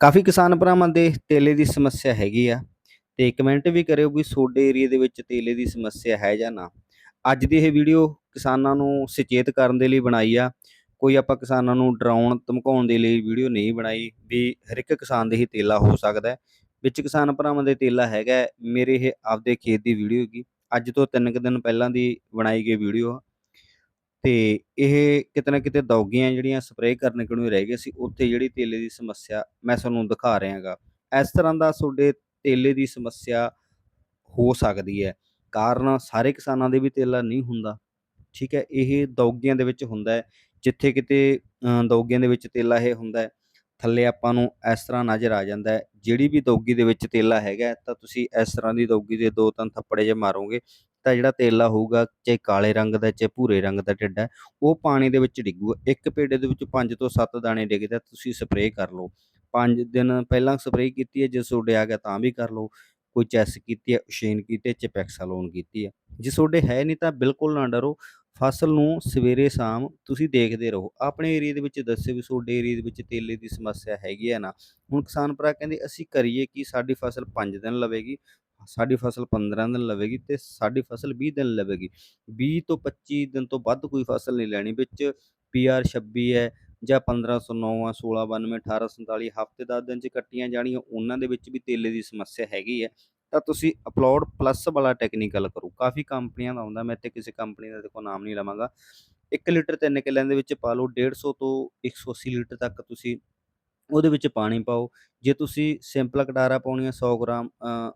ਕਾਫੀ ਕਿਸਾਨ ਭਰਾਵਾਂ ਦੇ ਤੇਲੇ ਦੀ ਸਮੱਸਿਆ ਹੈਗੀ ਆ, ਤੇ ਕਮੈਂਟ ਵੀ ਕਰਿਓ ਵੀ ਤੁਹਾਡੇ ਏਰੀਆ ਦੇ ਵਿੱਚ ਤੇਲੇ ਦੀ ਸਮੱਸਿਆ ਹੈ ਜਾਂ ਨਾ। ਅੱਜ ਦੀ ਇਹ ਵੀਡੀਓ ਕਿਸਾਨਾਂ ਨੂੰ ਸੁਚੇਤ ਕਰਨ ਦੇ ਲਈ ਬਣਾਈ ਆ। ਕੋਈ ਆਪਾਂ ਕਿਸਾਨਾਂ ਨੂੰ ਡਰਾਉਣ, ਧਮਕਾਉਣ ਦੇ ਲਈ ਵੀਡੀਓ ਨਹੀਂ ਬਣਾਈ, ਵੀ ਹਰ ਇੱਕ ਕਿਸਾਨ ਦੇ ਹੀ ਤੇਲਾ ਹੋ ਸਕਦਾ ਹੈ। ਵਿੱਚ ਕਿਸਾਨ ਭਰਾਵਾਂ ਦੇ ਤੇਲਾ ਹੈਗਾ ਮੇਰੇ ਇਹ ਆਪਦੇ ਖੇਤ ਦੀ ਵੀਡੀਓ ਹੈਗੀ। ਅੱਜ ਤੋਂ ਤਿੰਨ ਕੁ ਦਿਨ ਪਹਿਲਾਂ ਦੀ ਬਣਾਈ ਗਈ ਵੀਡੀਓ ਆ। ਤੇ ਇਹ ਕਿਤੇ ਨਾ ਕਿਤੇ ਦੌਗੀਆਂ ਜਿਹੜੀਆਂ ਸਪਰੇਅ ਕਰਨ ਕਿਨੂੰ ਰਹਿ ਗਏ ਸੀ ਉੱਥੇ ਜਿਹੜੀ ਤੇਲੇ ਦੀ ਸਮੱਸਿਆ ਮੈਂ ਤੁਹਾਨੂੰ ਦਿਖਾ ਰਿਹਾ ਗਾ ਇਸ ਤਰ੍ਹਾਂ ਦਾ ਤੁਹਾਡੇ ਤੇਲੇ ਦੀ ਸਮੱਸਿਆ ਹੋ ਸਕਦੀ ਹੈ। ਕਾਰਨ ਸਾਰੇ ਕਿਸਾਨਾਂ ਦੇ ਵੀ ਤੇਲਾ ਨਹੀਂ ਹੁੰਦਾ ਠੀਕ ਹੈ? ਇਹ ਦੌਗੀਆਂ ਦੇ ਵਿੱਚ ਹੁੰਦਾ ਹੈ ਜਿੱਥੇ ਕਿਤੇ ਅ, ਦੌਗੀਆਂ ਦੇ ਵਿੱਚ ਤੇਲਾ ਇਹ ਹੁੰਦਾ ਹੈ ਥੱਲੇ ਆਪਾਂ ਨੂੰ ਇਸ ਤਰ੍ਹਾਂ ਨਜ਼ਰ ਆ ਜਾਂਦਾ ਹੈ ਜਿਹੜੀ ਵੀ ਦੌਗੀ ਦੇ ਵਿੱਚ ਤੇਲਾ ਹੈਗਾ ਤਾਂ ਤੁਸੀਂ ਇਸ ਤਰ੍ਹਾਂ ਦੀ ਦੌਗੀ ਦੇ ਦੋ ਤਿੰਨ ਥੱਪੜੇ ਜੇ ਮਾਰੋਗੇ ਤਾਂ ਜਿਹੜਾ ਤੇਲਾ ਹੋਊਗਾ, ਚਾਹੇ ਕਾਲੇ ਰੰਗ ਦਾ, ਚਾਹੇ ਭੂਰੇ ਰੰਗ ਦਾ ਢਿੱਡ ਉਹ ਪਾਣੀ ਦੇ ਵਿੱਚ ਡਿੱਗੂਗਾ। ਇੱਕ ਪੇਡੇ ਦੇ ਵਿੱਚ 5 ਤੋਂ 7 ਦਾਣੇ ਡਿੱਗਦੇ ਤੁਸੀਂ ਸਪਰੇਅ ਕਰ ਲਓ। 5 ਦਿਨ ਪਹਿਲਾਂ ਸਪਰੇਅ ਕੀਤੀ ਹੈ, ਜੇ ਤੁਹਾਡੇ ਆ ਗਿਆ ਤਾਂ ਵੀ ਕਰ ਲਓ। ਕੋਈ ਚੈਸ ਕੀਤੀ ਹੈ ਓਸ਼ੇਨ ਕੀਤੀ ਹੈ ਚਪੈਕਸਾਲੋਨ ਕੀਤੀ ਹੈ। ਜੇ ਤੁਹਾਡੇ ਹੈ ਨਹੀਂ ਤਾਂ ਬਿਲਕੁਲ ਨਾ ਡਰੋ। ਫਸਲ ਨੂੰ ਸਵੇਰੇ ਸ਼ਾਮ ਤੁਸੀਂ ਦੇਖਦੇ ਰਹੋ। ਆਪਣੇ ਏਰੀਆ ਦੇ ਵਿੱਚ ਦੱਸਿਓ ਵੀ ਤੁਹਾਡੇ ਏਰੀਆ ਦੇ ਵਿੱਚ ਤੇਲੇ ਦੀ ਸਮੱਸਿਆ ਹੈਗੀ ਹੈ ਨਾ। ਹੁਣ ਕਿਸਾਨ ਭਰਾ ਕਹਿੰਦੇ, ਅਸੀਂ ਕਰੀਏ ਕਿ? ਸਾਡੀ ਫਸਲ 5 ਦਿਨ ਲਵੇਗੀ। ਸਾਡੀ ਫਸਲ 15 ਦਿਨ ਲਵੇਗੀ ਤੇ ਸਾਡੀ ਫਸਲ 20 ਦਿਨ ਲਵੇਗੀ। 20 ਤੋਂ 25 ਦਿਨ ਤੋਂ ਵੱਧ ਕੋਈ ਫਸਲ ਨਹੀਂ ਲੈਣੀ, ਵਿੱਚ ਪੀਆਰ 26 ਹੈ ਜਾਂ 1509 ਆ 1692 1847 ਹਫ਼ਤੇ 10 ਦਿਨ ਚ ਕੱਟੀਆਂ ਜਾਣੀਆਂ, ਉਹਨਾਂ ਦੇ ਵਿੱਚ ਵੀ ਤੇਲੇ ਦੀ ਸਮੱਸਿਆ ਹੈਗੀ ਹੈ। ਤਾਂ ਤੁਸੀਂ ਅਪਲੋਡ ਪਲੱਸ ਵਾਲਾ ਟੈਕਨੀਕਲ ਕਰੋ। ਕਾਫੀ ਕੰਪਨੀਆਂ ਦਾ ਆਉਂਦਾ, ਮੈਂ ਇੱਥੇ ਕਿਸੇ ਕੰਪਨੀ ਦਾ ਦੇਖੋ ਨਾਮ ਨਹੀਂ ਲਵਾਂਗਾ। 1 ਲੀਟਰ 3 ਕਿੱਲਿਆਂ ਦੇ ਵਿੱਚ ਪਾ ਲਓ 150 ਤੋਂ 180 ਲੀਟਰ ਤੱਕ ਤੁਸੀਂ ਉਹਦੇ ਵਿੱਚ ਪਾਣੀ ਪਾਓ। ਜੇ ਤੁਸੀਂ ਸਿੰਪਲ ਕਟਾਰਾ ਪਾਉਣੀ ਹੈ 100 ਗ੍ਰਾਮ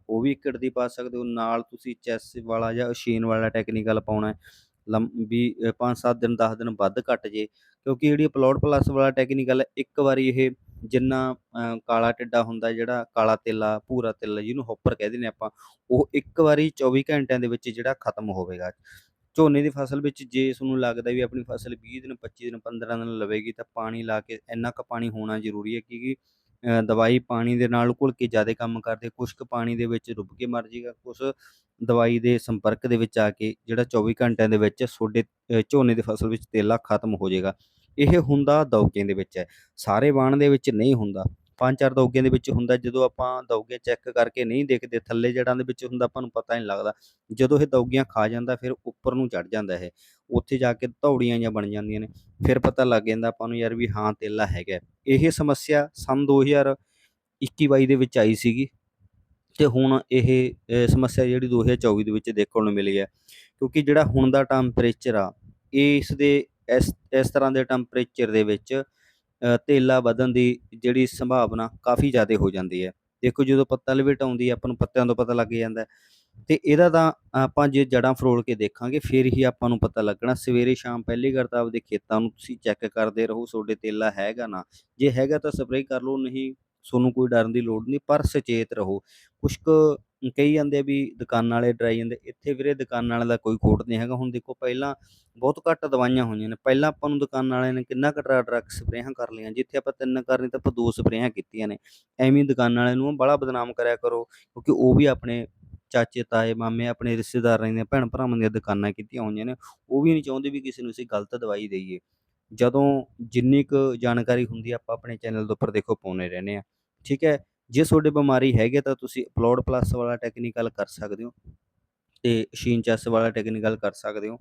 ਉਹ ਵੀ ਏਕੜ ਦੀ ਪਾ ਸਕਦੇ ਹੋ। ਨਾਲ ਤੁਸੀਂ ਚੈਸ ਵਾਲਾ ਜਾਂ ਮਸ਼ੀਨ ਵਾਲਾ ਟੈਕਨੀਕਲ ਪਾਉਣਾ ਹੈ। ਵੀ 5-7 ਦਿਨ 10 ਦਿਨ ਵੱਧ ਘੱਟ ਜੇ। ਕਿਉਂਕਿ ਜਿਹੜੀ ਅਪਲੋਡ ਪਲੱਸ ਵਾਲਾ ਟੈਕਨੀਕਲ ਇੱਕ ਵਾਰੀ ਇਹ ਜਿੰਨਾ ਕਾਲਾ ਟਿੱਡਾ ਹੁੰਦਾ ਜਿਹੜਾ ਕਾਲਾ ਤੇਲਾ ਭੂਰਾ ਤੇਲਾ ਜਿਹਨੂੰ ਹੌਪਰ ਕਹਿੰਦੇ ਨੇ ਆਪਾਂ, ਉਹ ਇੱਕ ਵਾਰੀ 24 ਘੰਟਿਆਂ ਦੇ ਵਿੱਚ ਜਿਹੜਾ ਖਤਮ ਹੋਵੇਗਾ। ਝੋਨੇ ਦੀ ਫਸਲ ਵਿੱਚ ਜੇ ਤੁਹਾਨੂੰ ਲੱਗਦਾ ਵੀ ਆਪਣੀ ਫਸਲ 20 ਦਿਨ 25 ਦਿਨ 15 ਦਿਨ ਲਵੇਗੀ ਤਾਂ ਪਾਣੀ ਲਾ ਕੇ ਇੰਨਾ ਕੁ ਪਾਣੀ ਹੋਣਾ ਜ਼ਰੂਰੀ ਹੈ ਕਿਉਂਕਿ ਅ, ਦਵਾਈ ਪਾਣੀ ਦੇ ਨਾਲ ਘੁਲ ਕੇ ਜ਼ਿਆਦਾ ਕੰਮ ਕਰਦੇ ਕੁਛ ਕੁ ਪਾਣੀ ਦੇ ਵਿੱਚ ਡੁੱਬ ਕੇ ਮਰ ਜਾਏਗਾ ਕੁਛ ਦਵਾਈ ਦੇ ਸੰਪਰਕ ਦੇ ਵਿੱਚ ਆ ਕੇ ਜਿਹੜਾ 24 ਘੰਟਿਆਂ ਦੇ ਵਿੱਚ ਤੁਹਾਡੇ ਝੋਨੇ ਦੀ ਫਸਲ ਵਿੱਚ ਤੇਲਾ ਖਤਮ ਹੋ ਜਾਏਗਾ। ਇਹ ਹੁੰਦਾ ਦੌਗਿਆਂ ਦੇ ਵਿੱਚ ਹੈ। ਸਾਰੇ ਵਾਣ ਦੇ ਵਿੱਚ ਨਹੀਂ ਹੁੰਦਾ। ਪੰਜ ਚਾਰ ਦੌਗਿਆਂ ਦੇ ਵਿੱਚ ਹੁੰਦਾ, ਜਦੋਂ ਆਪਾਂ ਦੌਗੇ ਚੈੱਕ ਕਰਕੇ ਨਹੀਂ ਦੇਖਦੇ, ਥੱਲੇ ਜੜਾਂ ਦੇ ਵਿੱਚ ਹੁੰਦਾ, ਆਪਾਂ ਨੂੰ ਪਤਾ ਨਹੀਂ ਲੱਗਦਾ। ਜਦੋਂ ਇਹ ਦੌਗੀਆਂ ਖਾ ਜਾਂਦਾ, ਫਿਰ ਉੱਪਰ ਨੂੰ ਚੜ ਜਾਂਦਾ ਇਹ। ਉੱਥੇ ਜਾ ਕੇ ਧੌੜੀਆਂ ਜਾਂ ਬਣ ਜਾਂਦੀਆਂ ਨੇ। ਫਿਰ ਪਤਾ ਲੱਗ ਜਾਂਦਾ ਆਪਾਂ ਨੂੰ ਯਾਰ ਵੀ ਹਾਂ, ਤੇਲਾ ਹੈਗਾ। ਇਹ ਸਮੱਸਿਆ ਸੰਨ 2021-22 ਦੇ ਵਿੱਚ ਆਈ ਸੀਗੀ ਤੇ ਹੁਣ ਇਹ ਸਮੱਸਿਆ ਜਿਹੜੀ 2024 ਦੇ ਵਿੱਚ ਦੇਖਣ ਨੂੰ ਮਿਲੀ ਹੈ। ਕਿਉਂਕਿ ਜਿਹੜਾ ਹੁਣ ਦਾ ਟੈਂਪਰੇਚਰ ਆ ਇਸ ਦੇ, ਇਸ ਇਸ ਤਰ੍ਹਾਂ ਦੇ ਟੈਂਪਰੇਚਰ ਦੇ ਵਿੱਚ ਤੇਲਾ ਵਧਣ ਦੀ ਜਿਹੜੀ ਸੰਭਾਵਨਾ ਕਾਫੀ ਜ਼ਿਆਦਾ ਹੋ ਜਾਂਦੀ ਹੈ। ਦੇਖੋ ਜਦੋਂ ਪੱਤਾ ਲਪੇਟ ਆਉਂਦੀ ਹੈ, ਆਪਾਂ ਨੂੰ ਪੱਤਿਆਂ ਤੋਂ ਪਤਾ ਲੱਗ ਜਾਂਦਾ ਹੈ। ਤੇ ਇਹਦਾ ਤਾਂ ਆਪਾਂ ਜੇ ਜੜਾਂ ਫਰੋਲ ਕੇ ਦੇਖਾਂਗੇ, ਫਿਰ ਹੀ ਆਪਾਂ ਨੂੰ ਪਤਾ ਲੱਗਣਾ। ਸਵੇਰੇ ਸ਼ਾਮ ਪਹਿਲੀ ਗੱਲ ਤਾਂ ਆਪਦੇ ਖੇਤਾਂ ਨੂੰ ਤੁਸੀਂ ਚੈੱਕ ਕਰਦੇ ਰਹੋ, ਤੁਹਾਡੇ ਤੇਲਾ ਹੈਗਾ ਨਾ। ਜੇ ਹੈਗਾ ਤਾਂ ਸਪਰੇਅ ਕਰ ਲਓ, ਨਹੀਂ, ਤੁਹਾਨੂੰ ਕੋਈ ਡਰਨ ਦੀ ਲੋੜ ਨਹੀਂ, ਪਰ ਸੁਚੇਤ ਰਹੋ। ਕੁਛ ਕੁ ਕਹੀ ਜਾਂਦੇ ਆ ਵੀ ਦੁਕਾਨਾਂ ਵਾਲੇ ਡਰਾਈ ਜਾਂਦੇ, ਇੱਥੇ ਵੀਰੇ ਦੁਕਾਨਾਂ ਵਾਲੇ ਦਾ ਕੋਈ ਖੋਟ ਨਹੀਂ ਹੈਗਾ। ਹੁਣ ਦੇਖੋ ਪਹਿਲਾਂ ਬਹੁਤ ਘੱਟ ਦਵਾਈਆਂ ਹੋਈਆਂ ਨੇ। ਪਹਿਲਾਂ ਆਪਾਂ ਨੂੰ ਦੁਕਾਨਾਂ ਵਾਲਿਆਂ ਨੇ ਕਿੰਨਾ ਕੁ ਡਰਾ ਡਰੱਗ ਸਪਰੇਹਾਂ ਕਰ ਲਈਆਂ। ਜਿੱਥੇ ਆਪਾਂ ਤਿੰਨ ਕਰਨੀ ਤਾਂ ਆਪਾਂ ਦੋ ਸਪਰੇਹਾਂ ਕੀਤੀਆਂ ਨੇ। ਐਵੇਂ ਦੁਕਾਨਾਂ ਵਾਲਿਆਂ ਨੂੰ ਬੜਾ ਬਦਨਾਮ ਕਰਿਆ ਕਰੋ, ਕਿਉਂਕਿ ਉਹ ਵੀ ਆਪਣੇ ਚਾਚੇ, ਤਾਏ, ਮਾਮੇ, ਆਪਣੇ ਰਿਸ਼ਤੇਦਾਰਾਂ ਦੀਆਂ ਭੈਣ ਭਰਾਵਾਂ ਦੀਆਂ ਦੁਕਾਨਾਂ ਕੀਤੀਆਂ ਹੋਈਆਂ ਨੇ। ਉਹ ਵੀ ਨਹੀਂ ਚਾਹੁੰਦੇ ਵੀ ਕਿਸੇ ਨੂੰ ਅਸੀਂ ਗਲਤ ਦਵਾਈ ਦੇਈਏ। ਜਦੋਂ ਜਿੰਨੀ ਕੁ ਜਾਣਕਾਰੀ ਹੁੰਦੀ ਆਪਾਂ ਆਪਣੇ ਚੈਨਲ ਦੇ ਉੱਪਰ ਦੇਖੋ ਪਾਉਂਦੇ ਰਹਿੰਦੇ ਆ। ਠੀਕ ਹੈ? ਜੇ ਤੁਹਾਡੇ ਬਿਮਾਰੀ ਹੈਗੇ ਤਾਂ ਤੁਸੀਂ ਅਪਲੋਡ ਪਲੱਸ ਵਾਲਾ ਟੈਕਨੀਕਲ ਕਰ ਸਕਦੇ ਹੋ ਤੇ ਸ਼ੀਨ ਚੈਸ ਵਾਲਾ ਟੈਕਨੀਕਲ ਕਰ ਸਕਦੇ ਹੋ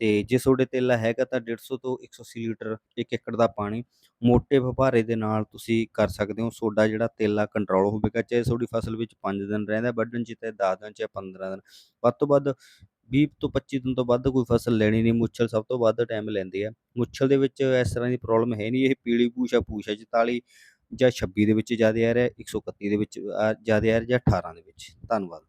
ਤੇ ਜੇ ਤੁਹਾਡੇ ਤੇਲਾ ਹੈਗਾ ਤਾਂ 150 ਤੋਂ 180 ਲੀਟਰ ਇੱਕ ਏਕੜ ਦਾ ਪਾਣੀ ਮੋਟੇ ਵਪਾਰੇ ਦੇ ਨਾਲ ਤੁਸੀਂ ਕਰ ਸਕਦੇ ਹੋ, ਤੁਹਾਡਾ ਜਿਹੜਾ ਤੇਲਾ ਕੰਟਰੋਲ ਹੋਵੇਗਾ, ਚਾਹੇ ਤੁਹਾਡੀ ਫਸਲ ਵਿੱਚ 5 ਦਿਨ ਰਹਿੰਦਾ, ਵੱਢਣ 'ਚ ਤੇ 10 ਦਿਨ 'ਚ 15 ਦਿਨ, ਵੱਧ ਤੋਂ ਵੱਧ 20 ਤੋਂ 25 ਦਿਨ ਤੋਂ ਵੱਧ ਕੋਈ ਫਸਲ ਲੈਣੀ ਨਹੀਂ, ਮੁੱਛਲ ਸਭ ਤੋਂ ਵੱਧ ਟਾਈਮ ਲੈਂਦੀ ਹੈ ਮੁੱਛਲ ਦੇ ਵਿੱਚ ਇਸ ਤਰ੍ਹਾਂ ਦੀ ਪ੍ਰੋਬਲਮ ਹੈ ਨਹੀਂ, ਇਹ ਪੀਲੀ ਪੂਛ ਆ ਪੂਛ 44 ਜਾਂ 26 ਦੇ ਵਿੱਚ ਜ਼ਿਆਦਾ ਆ ਰਿਹਾ 131 ਦੇ ਵਿੱਚ ਜ਼ਿਆਦਾ ਆ ਰਿਹਾ ਜਾਂ 18 ਦੇ ਵਿੱਚ? ਧੰਨਵਾਦ।